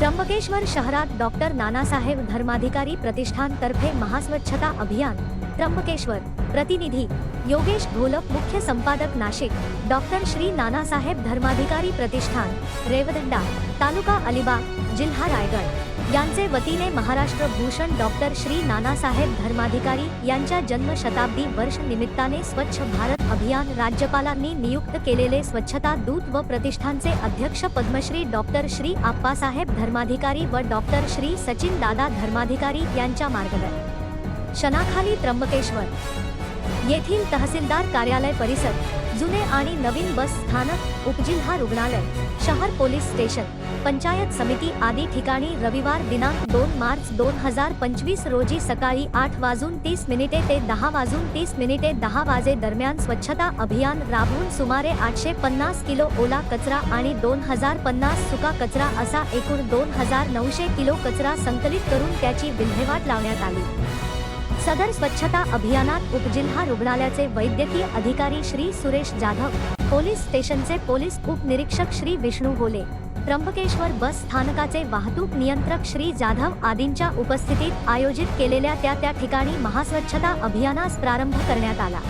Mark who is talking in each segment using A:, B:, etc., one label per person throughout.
A: त्र्यंबकेश्वर शहरात डॉक्टर नानासाहेब धर्माधिकारी प्रतिष्ठान तर्फे महास्वच्छता अभियान त्र्यंबकेश्वर. प्रतिनिधी योगेश घोलप मुख्य संपादक नाशिक डॉक्टर श्री नानासाहेब धर्माधिकारी प्रतिष्ठान रेवदंडा तालुका अलिबाग जिल्हा रायगड. यांचे वतीने महाराष्ट्र भूषण डॉक्टर श्री नानासाहेब धर्माधिकारी यांच्या जन्मशताब्दी वर्ष निमित्ताने स्वच्छ भारत अभियान राज्यपालांनी नियुक्त केलेले स्वच्छता दूत व प्रतिष्ठानचे अध्यक्ष पद्मश्री डॉक्टर श्री आप्पासाहेब धर्माधिकारी व डॉक्टर श्री सचिन दादा धर्माधिकारी यांच्या मार्गदर्शनाखाली त्र्यंबकेश्वर येथील तहसीलदार कार्यालय परिसर जुने आणि नवीन बस स्थानक उपजिल्हा रुग्णालय शहर पोलीस स्टेशन पंचायत समिती आदी ठिकाणी रविवार दिनांक दोन मार्च दोन हजार पंचवीस रोजी सकाळी आठ वाजून तीस मिनिटे ते दहा वाजून तीस मिनिटे दहा वाजे दरम्यान स्वच्छता अभियान राबवून सुमारे आठशे पन्नास किलो ओला कचरा आणि दोन हजार पन्नास सुका कचरा असा एकूण दोन हजार नऊशे किलो कचरा संकलित करून त्याची विल्हेवाट लावण्यात आली. सदर स्वच्छता अभियानात उपजिल्हा रुग्णालयाचे वैद्यकीय अधिकारी श्री सुरेश जाधव पोलीस स्टेशनचे पोलीस उपनिरीक्षक श्री विष्णू गोले त्र्यंबकेश्वर बस स्थानकाचे वाहतूक नियंत्रक श्री जाधव आदींच्या उपस्थितीत आयोजित केलेल्या त्या त्या ठिकाणी महास्वच्छता अभियानास प्रारंभ करण्यात आला.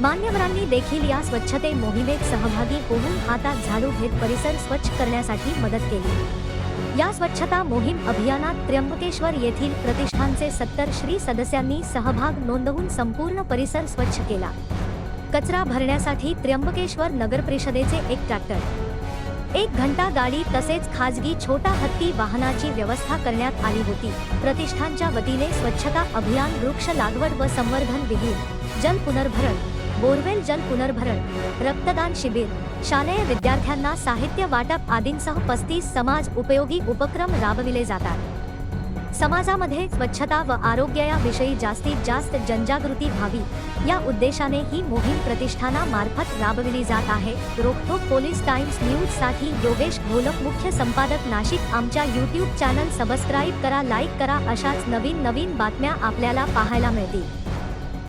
A: मान्यवरांनी देखील या स्वच्छते मोहिमेत सहभागी होऊन हातात झाडू घेत परिसर स्वच्छ करण्यासाठी मदत केली. या स्वच्छता मोहीम अभियानात त्र्यंबकेश्वर येथील प्रतिष्ठानचे सत्तर श्री सदस्यांनी सहभाग नोंदवून संपूर्ण परिसर स्वच्छ केला. कचरा भरण्यासाठी त्र्यंबकेश्वर नगर परिषदेचे एक ट्रॅक्टर. एक घंटा गाडी तसेच खाजगी छोटा हत्ती वाहनाची व्यवस्था करण्यात आली होती. प्रतिष्ठानच्या वतीने स्वच्छता अभियान वृक्ष लागवड व संवर्धन विहीर जल पुनर्भरण बोरवेल जल पुनर्भरण रक्तदान शिबिर शालेय विद्यार्थ्यांना साहित्य वाटप आदींसह पस्तीस समाज उपयोगी उपक्रम राबविले जातात. समाजामध्ये स्वच्छता व आरोग्य याविषयी जास्तीत जास्त जनजागृती व्हावी या उद्देशाने ही मोहीम प्रतिष्ठानामार्फत राबविली जात आहे. रोखोक पोलीस टाइम्स न्यूजसाठी योगेश घोलक मुख्य संपादक नाशिक आमच्या यूट्यूब चॅनल सबस्क्राईब करा लाईक करा अशाच नवीन नवीन बातम्या आपल्याला पाहायला मिळतील.